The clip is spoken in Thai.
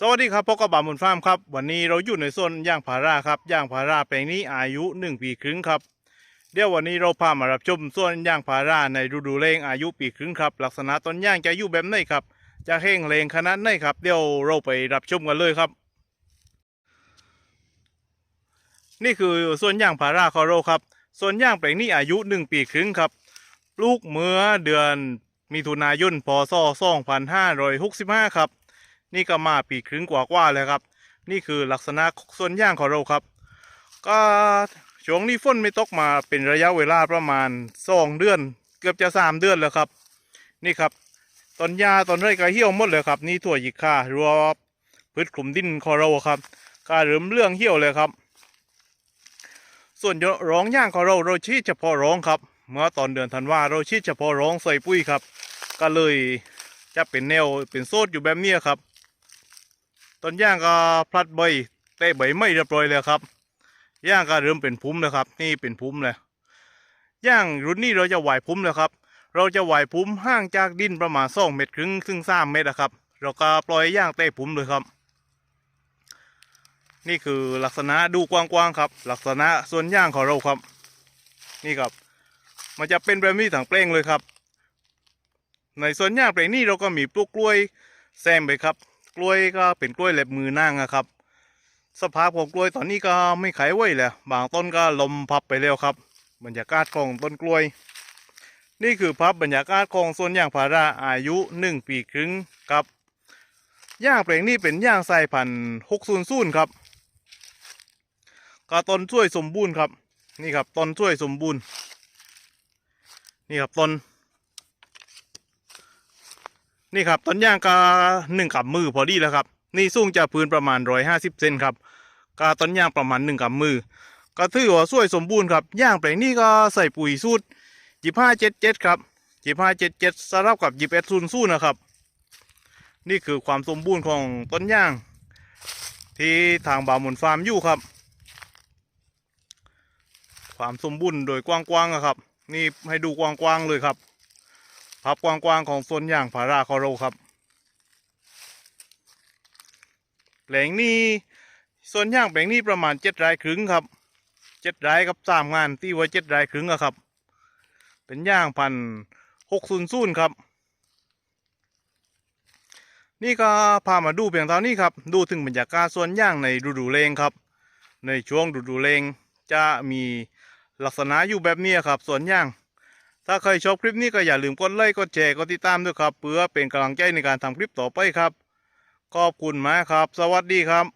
สวัสดีครับพบกับบามุนฟาร์มครับ วันนี้เราอยู่ในโซนย่างพาราครับย่างพาราแปลงนี้อายุหนึ่งปีครึ่งครับ เดี๋ยววันนี้เราพามารับชมส่วนย่างพาราในฤดูแล้งอายุปีครึ่งครับ ลักษณะต้นย่างจะอยู่แบบไหนครับ จะแห้งแรงขนาดไหนครับ เดี๋ยวเราไปรับชมกันเลยครับ นี่คือส่วนย่างพาราคอโรครับส่วนย่างแปลงนี้อายุหนึ่งปีครึ่งครับลูกเมื่อเดือนมิถุนายนพศ2565ครับ นี่ก็มาปีครึ่งกว่าๆแล้วครับ นี่คือลักษณะส่วนย่างของเราครับ ก็ช่วงนี้ฝนไม่ตกมาเป็นระยะเวลาประมาณสองเดือน เกือบจะสามเดือนแล้วครับ นี่ครับต้นหญ้าต้นไรก็เหี่ยวหมดเลยครับ นี่ถั่วหยิกข่ารัวพืชคลุมดินของเราครับก็เริ่มเรื่องเหี่ยวเลยครับ ส่วนร้องย่างของเราเราชีดเฉพาะร้องครับ เมื่อตอนเดือนธันวาเราชีดเฉพาะร้องใส่ปุ้ยครับ ก็เลยจะเป็นแนวเป็นโซดอยู่แบบนี้ครับ ต้นย่างก็พลัดใบเตะใบไม่เรียบร้อยเลยครับย่างก็เริ่มเป็นพุ่มแล้วครับ นี่เป็นพุ่มเลยย่างรุ่นนี้เราจะไหวพุ่มแล้วครับ เราจะไหวพุ่มห่างจากดินประมาณสองเมตรครึ่งถึงสามเมตรนะครับ เราก็ปล่อยย่างเตะพุ่มเลยครับ นี่คือลักษณะดูกว้างๆครับ ลักษณะส่วนย่างของเราครับ นี่ครับ มันจะเป็นแบบนี้ถังเปล่งเลยครับ ในส่วนย่างเปลงนี้เราก็มีปลูกกล้วยแซมไปครับ กล้วยก็เป็นกล้วยเล็บมือนางนะครับ สภาพของกล้วยตอนนี้ก็ไม่ขายไว้แล้วบางต้นก็ลมพับไปแล้วครับ บรรยากาศของต้นกล้วย นี่คือภาพบรรยากาศของสวนยางพาราอายุหนึ่งปีครึ่งครับย่างแปลงนี้เป็นย่างสายพันธุ์หกศูนย์ศูนย์ครับก็ต้นช่วยสมบูรณ์ครับ นี่ครับต้นช่วยสมบูรณ์ นี่ครับต้น นี่ครับต้นยางก็หนึ่งกับมือพอดีแล้วครับ นี่สูงจากพื้นประมาณร้อยห้าสิบเซนครับก็ต้นยางประมาณหนึ่งกับมือ ก็ถือว่าสวยสมบูรณ์ครับย่างแปลงนี้ก็ใส่ปุ๋ยสูตรยี่ห้าเจ็ดเจ็ดครับยี่ห้าเจ็ดเจ็ดสลับกับยี่เอ็ดศูนย์ศูนย์นะครับ นี่คือความสมบูรณ์ของต้นยาง ที่ทางบ่าวหมุนฟาร์มอยู่ครับ ความสมบูรณ์โดยกว้างๆอะครับ นี่ให้ดูกว้างๆเลยครับ ภาพกว้างๆของโซนย่างผาราคอโรครับแปลงนี้โซนย่างแปลงนี้ประมาณเจ็ดไร่ครึ่งครับเจ็ดไร่กับสามงานที่ไว้เจ็ดไร่ครึ่งอะครับ เป็นย่างพันหกศูนย์ศูนย์ครับ นี่ก็พามาดูเพียงเท่านี้ครับ ดูถึงบรรยากาศสวนย่างในฤดูแล้งครับ ในช่วงฤดูแล้งจะมีลักษณะอยู่แบบนี้ครับสวนย่าง ถ้าใครชอบคลิปนี้ก็อย่าลืมกดไลค์กดแชร์กดติดตามด้วยครับ เพื่อเป็นกำลังใจในการทำคลิปต่อไปครับ ขอบคุณมากครับ สวัสดีครับ